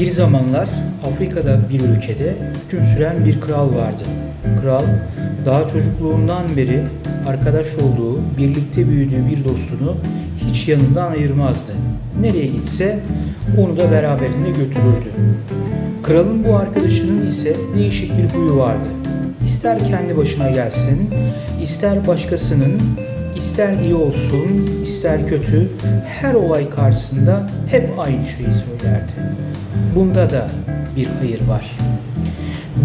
Bir zamanlar Afrika'da bir ülkede hüküm süren bir kral vardı. Kral daha çocukluğundan beri arkadaş olduğu, birlikte büyüdüğü bir dostunu hiç yanından ayırmazdı. Nereye gitse onu da beraberinde götürürdü. Kralın bu arkadaşının ise değişik bir huyu vardı. İster kendi başına gelsin, ister başkasının, ister iyi olsun, ister kötü, her olay karşısında hep aynı şeyi söylerdi. Bunda da bir hayır var.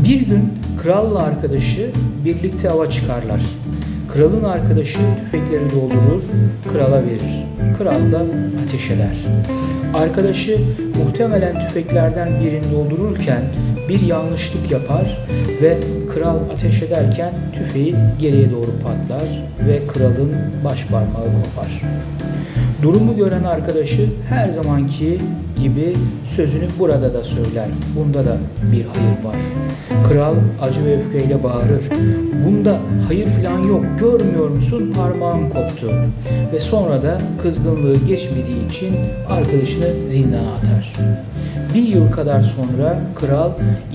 Bir gün kralla arkadaşı birlikte ava çıkarlar. Kralın arkadaşı tüfekleri doldurur, krala verir. Kral da ateş eder. Arkadaşı muhtemelen tüfeklerden birini doldururken bir yanlışlık yapar ve kral ateş ederken tüfeği geriye doğru patlar ve kralın baş parmağı kopar. Durumu gören arkadaşı her zamanki gibi sözünü burada da söyler. Bunda da bir hayır var. Kral acı ve öfkeyle bağırır. Bunda hayır falan yok. Görmüyor musun? Parmağım koptu. Ve sonra da kızgınlığı geçmediği için arkadaşını zindana atar. Bir yıl kadar sonra kral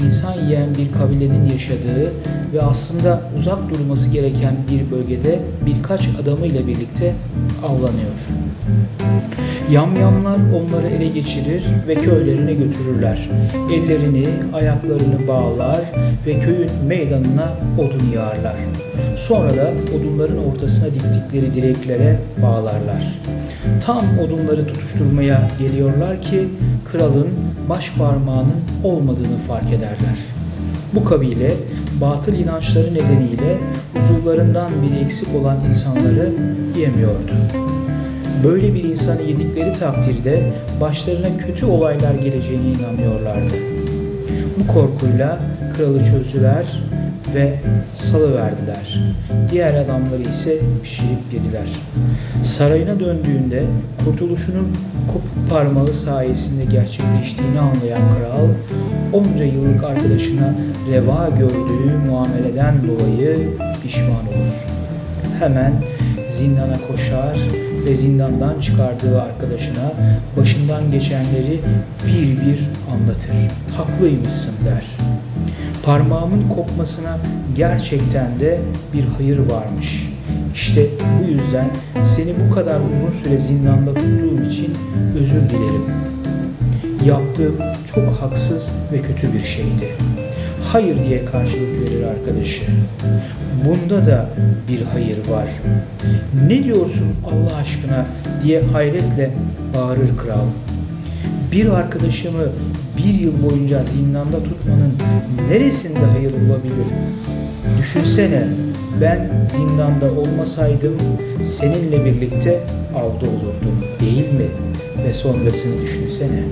insan yiyen bir kabilenin yaşadığı ve aslında uzak durması gereken bir bölgede birkaç adamıyla birlikte avlanıyor. Yamyamlar onları ele geçirir ve köylerine götürürler. Ellerini, ayaklarını bağlar ve köyün meydanına odun yağarlar. Sonra da odunların ortasına diktikleri direklere bağlarlar. Tam odunları tutuşturmaya geliyorlar ki kralın baş parmağının olmadığını fark ederler. Bu kabile batıl inançları nedeniyle uzuvlarından biri eksik olan insanları yemiyordu. Böyle bir insanı yedikleri takdirde başlarına kötü olaylar geleceğine inanıyorlardı. Bu korkuyla kralı çözdüler ve salıverdiler. Diğer adamları ise pişirip yediler. Sarayına döndüğünde kurtuluşunun kopuk parmağı sayesinde gerçekleştiğini anlayan kral, onca yıllık arkadaşına reva gördüğü muameleden dolayı pişman olur. Hemen zindana koşar ve zindandan çıkardığı arkadaşına başından geçenleri bir bir anlatır. Haklıymışsın der. Parmağımın kopmasına gerçekten de bir hayır varmış. İşte bu yüzden seni bu kadar uzun süre zindanda tuttuğum için özür dilerim. Yaptığım çok haksız ve kötü bir şeydi. Hayır diye karşılık verir arkadaşı. Bunda da bir hayır var. Ne diyorsun Allah aşkına diye hayretle bağırır kral. Bir arkadaşımı bir yıl boyunca zindanda tutmanın neresinde hayır olabilir? Düşünsene ben zindanda olmasaydım seninle birlikte avda olurdum değil mi? Ve sonrasını düşünsene.